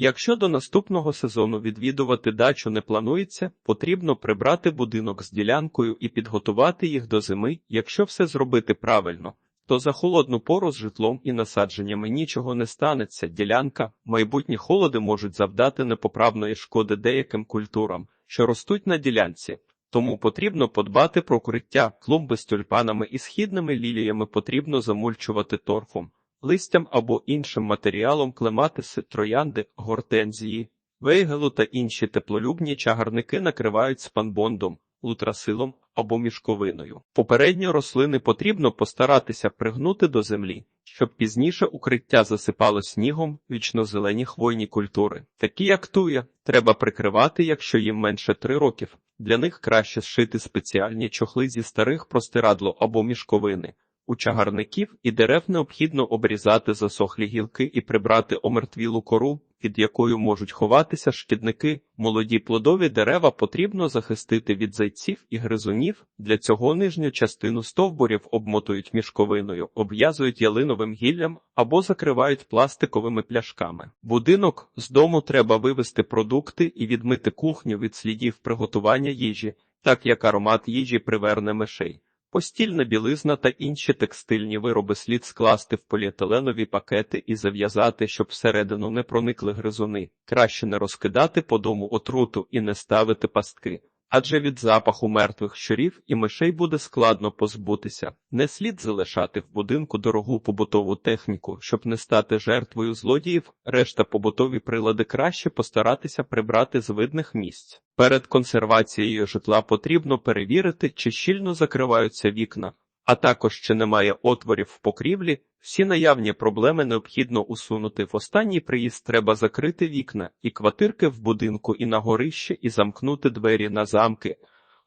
Якщо до наступного сезону відвідувати дачу не планується, потрібно прибрати будинок з ділянкою і підготувати їх до зими. Якщо все зробити правильно, то за холодну пору з житлом і насадженнями нічого не станеться. Ділянка, майбутні холоди можуть завдати непоправної шкоди деяким культурам, що ростуть на ділянці. Тому потрібно подбати про укриття, клумби з тюльпанами і східними ліліями потрібно замульчувати торфом, листям або іншим матеріалом клематиси, троянди, гортензії, вейгелу та інші теплолюбні чагарники накривають спанбондом, лутрасилом або мішковиною. Попередньо рослини потрібно постаратися пригнути до землі, щоб пізніше укриття засипало снігом вічнозелені хвойні культури, такі як туя, треба прикривати, якщо їм менше три років. Для них краще зшити спеціальні чохли зі старих простирадло або мішковини. У чагарників і дерев необхідно обрізати засохлі гілки і прибрати омертвілу кору, під якою можуть ховатися шкідники. Молоді плодові дерева потрібно захистити від зайців і гризунів. Для цього нижню частину стовбурів обмотують мішковиною, обв'язують ялиновим гіллям або закривають пластиковими пляшками. Будинок з дому треба вивезти продукти і відмити кухню від слідів приготування їжі, так як аромат їжі приверне мишей. Постільна білизна та інші текстильні вироби слід скласти в поліетиленові пакети і зав'язати, щоб всередину не проникли гризуни. Краще не розкидати по дому отруту і не ставити пастки. Адже від запаху мертвих щурів і мишей буде складно позбутися. Не слід залишати в будинку дорогу побутову техніку, щоб не стати жертвою злодіїв. Решта побутові прилади краще постаратися прибрати з видних місць. Перед консервацією житла потрібно перевірити, чи щільно закриваються вікна, а також чи немає отворів в покрівлі. Всі наявні проблеми необхідно усунути. В останній приїзд треба закрити вікна і квартирки в будинку і на горище, і замкнути двері на замки.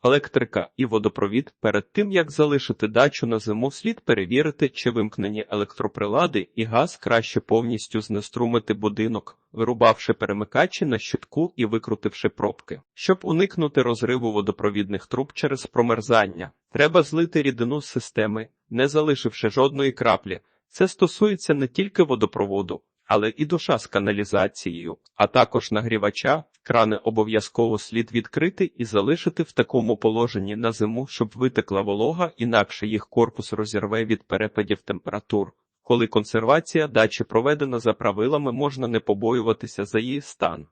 Електрика і водопровід перед тим як залишити дачу на зиму, слід перевірити, чи вимкнені електроприлади і газ краще повністю знеструмити будинок, вирубавши перемикачі на щитку і викрутивши пробки. Щоб уникнути розриву водопровідних труб через промерзання, треба злити рідину з системи, не залишивши жодної краплі. Це стосується не тільки водопроводу, але і душа з каналізацією, а також нагрівача. Крани обов'язково слід відкрити і залишити в такому положенні на зиму, щоб витекла волога, інакше їх корпус розірве від перепадів температур. Коли консервація дачі проведена за правилами, можна не побоюватися за її стан.